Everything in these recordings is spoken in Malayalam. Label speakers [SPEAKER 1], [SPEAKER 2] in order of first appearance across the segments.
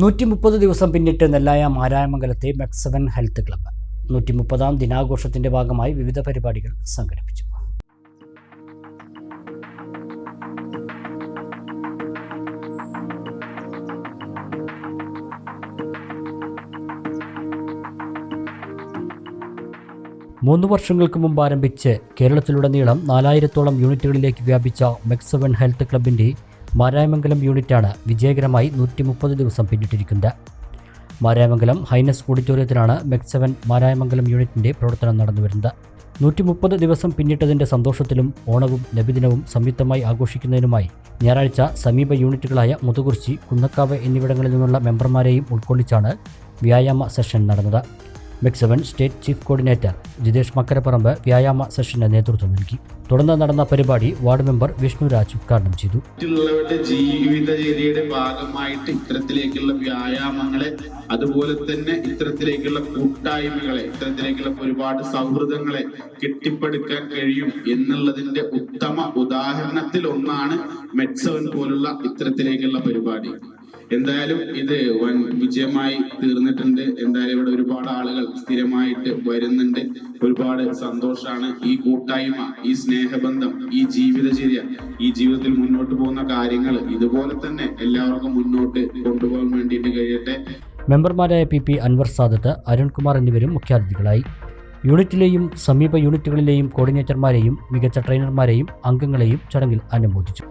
[SPEAKER 1] നൂറ്റി മുപ്പത് ദിവസം പിന്നിട്ട് നെല്ലായ മാരായമംഗലത്തെ മെക്സവൻ ഹെൽത്ത് ക്ലബ്ബ്. നൂറ്റി മുപ്പതാം ദിനാഘോഷത്തിന്റെ ഭാഗമായി വിവിധ പരിപാടികൾ സംഘടിപ്പിച്ചു. മൂന്ന് വർഷങ്ങൾക്ക് മുമ്പ് ആരംഭിച്ച് കേരളത്തിലുടനീളം നാലായിരത്തോളം യൂണിറ്റുകളിലേക്ക് വ്യാപിച്ച മെക്സവൻ ഹെൽത്ത് ക്ലബിന്റെ മാരായമംഗലം യൂണിറ്റാണ് വിജയകരമായി നൂറ്റി മുപ്പത് ദിവസം പിന്നിട്ടിരിക്കുന്നത്. മാരായമംഗലം ഹൈനസ് ഓഡിറ്റോറിയത്തിലാണ് മെക്സവൻ മാരായമംഗലം യൂണിറ്റിന്റെ പ്രവർത്തനം നടന്നുവരുന്നത് നൂറ്റി മുപ്പത് ദിവസം പിന്നിട്ടതിന്റെ സന്തോഷത്തിലും ഓണവും നബിദിനവും സംയുക്തമായി ആഘോഷിക്കുന്നതിനുമായി ഞായറാഴ്ച സമീപ യൂണിറ്റുകളായ മുതുകുറിച്ചി കുന്നക്കാവ് എന്നിവിടങ്ങളിൽ നിന്നുള്ള മെമ്പർമാരെയും ഉൾക്കൊള്ളിച്ചാണ് വ്യായാമ സെഷൻ നടന്നത്. MEC seven state chief coordinator Jithesh Makkaraparamba വ്യായാമ സെഷന് നേതൃത്വം നൽകി. തുടർന്ന് നടന്ന പരിപാടി വാർഡ് മെമ്പർ വിഷ്ണുരാജ് ഉദ്ഘാടനം ചെയ്തു.
[SPEAKER 2] ജീവിതചര്യയുടെ ഭാഗമായിട്ട് ഇത്തരത്തിലേക്കുള്ള വ്യായാമങ്ങളെ അതുപോലെ തന്നെ ഇത്തരത്തിലേക്കുള്ള കൂട്ടായ്മകളെ ഇത്തരത്തിലേക്കുള്ള ഒരുപാട് സൗഹൃദങ്ങളെ കെട്ടിപ്പടുക്കാൻ കഴിയും എന്നുള്ളതിന്റെ ഉത്തമ ഉദാഹരണത്തിൽ ഒന്നാണ് മെഡ്സവൻ പോലുള്ള ഇത്തരത്തിലേക്കുള്ള പരിപാടി. എന്തായാലും ഇത് വൻ വിജയമായി തീർന്നിട്ടുണ്ട്. എന്തായാലും ഇവിടെ ഒരുപാട് ആളുകൾ സ്ഥിരമായിട്ട് വരുന്നുണ്ട്. ഒരുപാട് സന്തോഷാണ് ഈ കൂട്ടായ്മ ഈ സ്നേഹബന്ധം ഈ ജീവിതചര്യ ഈ ജീവിതത്തിൽ മുന്നോട്ട് പോകുന്ന കാര്യങ്ങൾ ഇതുപോലെ തന്നെ എല്ലാവർക്കും മുന്നോട്ട് കൊണ്ടുപോകാൻ വേണ്ടിയിട്ട് കഴിയട്ടെ.
[SPEAKER 1] മെമ്പർമാരായ പി പി അൻവർ സാദത്ത് അരുൺകുമാർ എന്നിവരും മുഖ്യാതിഥികളായി. യൂണിറ്റിലെയും സമീപ യൂണിറ്റുകളിലെയും കോർഡിനേറ്റർമാരെയും മികച്ച ട്രെയിനർമാരെയും അംഗങ്ങളെയും ചടങ്ങിൽ അനുമോദിച്ചു.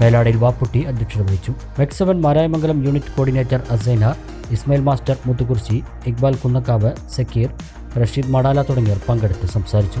[SPEAKER 1] മേലാടിൽ വാപ്പുട്ടി അധ്യക്ഷത വഹിച്ചു. MEC seven Marayamangalam unit coordinator Asaina Ismail master Muthukurshi Iqbal Kunnakkavu Sakeer Rasheed Madala തുടങ്ങിയവർ പങ്കെടുത്ത് സംസാരിച്ചു.